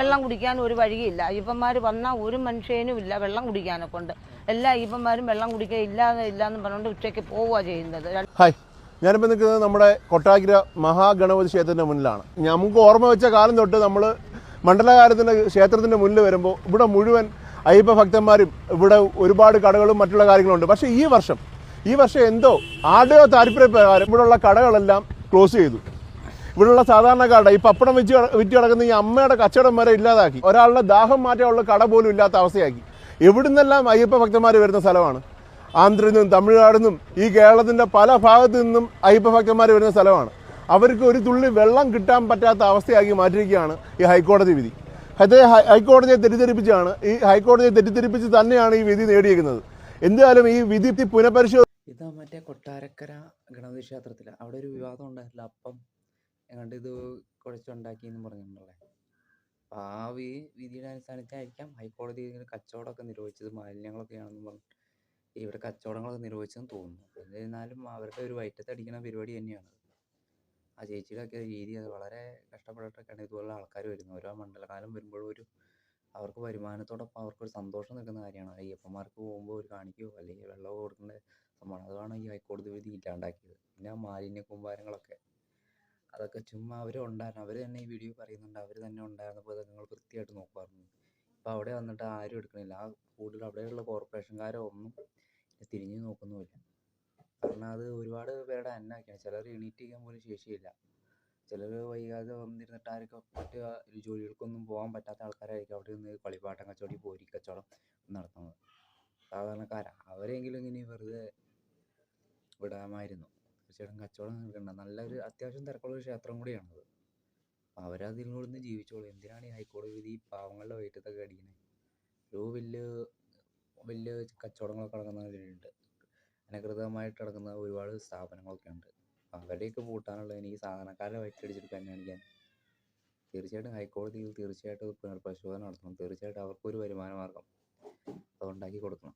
വെള്ളം കുടിക്കാൻ ഒരു വഴിയില്ല. അയ്യപ്പന്മാർ വന്നാൽ ഒരു മനുഷ്യനും ഇല്ല വെള്ളം കുടിക്കാനെ കൊണ്ട്. എല്ലാ അയ്യപ്പന്മാരും വെള്ളം കുടിക്കാൻ ഇല്ലാതെ ഇല്ലാന്ന് പറഞ്ഞുകൊണ്ട് ഉച്ചയ്ക്ക് പോവുക ചെയ്യുന്നത്. ഹായ്. ഞാനിപ്പോൾ നിൽക്കുന്നത് നമ്മുടെ കൊട്ടാഗ്ര മഹാഗണപതി ക്ഷേത്രത്തിന്റെ മുന്നിലാണ്. നമുക്ക് ഓർമ്മ വെച്ച കാലം തൊട്ട് നമ്മൾ മണ്ഡലകാലത്തിന്റെ ക്ഷേത്രത്തിന്റെ മുന്നിൽ വരുമ്പോൾ ഇവിടെ മുഴുവൻ അയ്യപ്പ ഭക്തന്മാരും ഇവിടെ ഒരുപാട് കടകളും മറ്റുള്ള കാര്യങ്ങളുണ്ട്. പക്ഷേ ഈ വർഷം ഈ വർഷം എന്തോ ആരുടെയോ താല്പര്യപ്രകാരം ഇവിടെയുള്ള കടകളെല്ലാം ക്ലോസ് ചെയ്തു. ഇവിടെയുള്ള സാധാരണക്കാരുടെ ഈ പപ്പടം വെച്ച് വിറ്റ് കിടക്കുന്ന ഈ അമ്മയുടെ കച്ചവടം വരെ ഇല്ലാതാക്കി. ഒരാളുടെ ദാഹം മാറ്റാനുള്ള കട പോലും ഇല്ലാത്ത അവസ്ഥയാക്കി. എവിടുന്നെല്ലാം അയ്യപ്പ ഭക്തന്മാർ വരുന്ന സ്ഥലമാണ്? ആന്ധ്രയിൽ നിന്നും തമിഴ്നാടിൽ നിന്നും ഈ കേരളത്തിന്റെ പല ഭാഗത്തു നിന്നും അയ്യപ്പ ഭക്തന്മാർ വരുന്ന സ്ഥലമാണ്. അവർക്ക് ഒരു തുള്ളി വെള്ളം കിട്ടാൻ പറ്റാത്ത അവസ്ഥയാക്കി മാറ്റിയിരിക്കുകയാണ് ഈ ഹൈക്കോടതി വിധി. അത് ഹൈക്കോടതിയെ തെറ്റിദ്ധരിപ്പിച്ചാണ് ഈ ഹൈക്കോടതിയെ തെറ്റിദ്ധരിപ്പിച്ച് തന്നെയാണ് ഈ വിധി നേടിയിരിക്കുന്നത് എന്തായാലും ഈ വിധി പുനഃപരിശോധന ഇത് മറ്റേ കൊട്ടാരക്കര ഗണപതി ക്ഷേത്രത്തിൽ അവിടെ ഒരു വിവാദം ഉണ്ടായിട്ടില്ല അപ്പം എങ്ങാണ്ട് ഇത് കുഴച്ചുണ്ടാക്കി എന്ന് പറഞ്ഞിട്ടുണ്ടല്ലേ? അപ്പം ആ വിധിയുടെ അടിസ്ഥാനത്തിലായിരിക്കാം ഹൈക്കോടതി ഇതിന് കച്ചവടമൊക്കെ നിരോധിച്ചത് മാലിന്യങ്ങളൊക്കെയാണെന്ന് പറഞ്ഞു ഇവിടെ കച്ചവടങ്ങളൊക്കെ നിരോധിച്ചെന്ന് തോന്നുന്നു. എന്നിരുന്നാലും അവരുടെ ഒരു വയറ്റത്തടിക്കുന്ന പരിപാടി തന്നെയാണ് ആ ചേച്ചിയുടെ ഒക്കെ രീതി അത് വളരെ കഷ്ടപ്പെട്ടിട്ടൊക്കെയാണ് ഇതുപോലുള്ള ആൾക്കാർ വരുന്നത്. ഓരോ മണ്ഡലകാലം വരുമ്പോഴും ഒരു അവർക്ക് വരുമാനത്തോടൊപ്പം അവർക്കൊരു സന്തോഷം നിൽക്കുന്ന കാര്യമാണ്. അയ്യപ്പന്മാർക്ക് പോകുമ്പോൾ ഒരു കാണിക്കുകയോ അല്ലെങ്കിൽ വെള്ളമോ കൊടുക്കേണ്ട സംഭവമാണ് അതാണ് ഈ ഹൈക്കോടതി വിധി ഇല്ലാണ്ടാക്കിയത്. പിന്നെ ആ മാലിന്യ കൂമ്പാരങ്ങളൊക്കെ. അതൊക്കെ ചുമ്മാ അവർ ഉണ്ടായിരുന്നു. അവർ തന്നെ ഈ വീഡിയോ പറയുന്നുണ്ട്. അവർ തന്നെ ഉണ്ടായിരുന്നപ്പോൾ അതൊക്കെ നിങ്ങൾ വൃത്തിയായിട്ട് നോക്കുമായിരുന്നു ഇപ്പോൾ അവിടെ വന്നിട്ട് ആരും എടുക്കണില്ല. ആ കൂടുതൽ അവിടെയുള്ള കോർപ്പറേഷൻകാരോ ഒന്നും തിരിഞ്ഞു നോക്കുന്നുമില്ല. കാരണം അത് ഒരുപാട് പേരുടെ അന്നാക്കിയാണ്. ചിലർ എണീറ്റ് ചെയ്യാൻ പോലും ശേഷിയില്ല. ചിലർ വൈകാതെ വന്നിരുന്നിട്ട് ആരൊക്കെ മറ്റ് ജോലികൾക്കൊന്നും പോകാൻ പറ്റാത്ത ആൾക്കാരായിരിക്കും അവിടെ നിന്ന് കളിപ്പാട്ടം കച്ചവടം പോരി കച്ചവടം നടത്തുന്നത്. സാധാരണക്കാരാ. അവരെങ്കിലും ഇങ്ങനെ വെറുതെ വിടാമായിരുന്നു. തീർച്ചയായിട്ടും കച്ചവടം നിൽക്കണ്ട നല്ലൊരു അത്യാവശ്യം തിരക്കുള്ള ഒരു ക്ഷേത്രം കൂടിയാണത്. അവരതിൽ നിന്ന് ജീവിച്ചോളൂ. എന്തിനാണ് ഈ ഹൈക്കോടതി വിധി പാവങ്ങളുടെ വയറ്റത്തൊക്കെ അടിക്കുന്നത് ഒരു വലിയ വലിയ കച്ചവടങ്ങളൊക്കെ നടക്കുന്നവരുണ്ട് അനധികൃതമായിട്ട് നടക്കുന്ന ഒരുപാട് സ്ഥാപനങ്ങളൊക്കെ ഉണ്ട് അവരെയൊക്കെ പൂട്ടാനുള്ളതിന് ഈ സാധാരണക്കാരെ വയറ്റടിച്ചിട്ട് കണ്ണാടിക്കാൻ തീർച്ചയായിട്ടും ഹൈക്കോടതിയിൽ തീർച്ചയായിട്ടും പുനർപരിശോധന നടത്തണം. തീർച്ചയായിട്ടും അവർക്കൊരു വരുമാന മാർഗം അതുണ്ടാക്കി കൊടുക്കണം.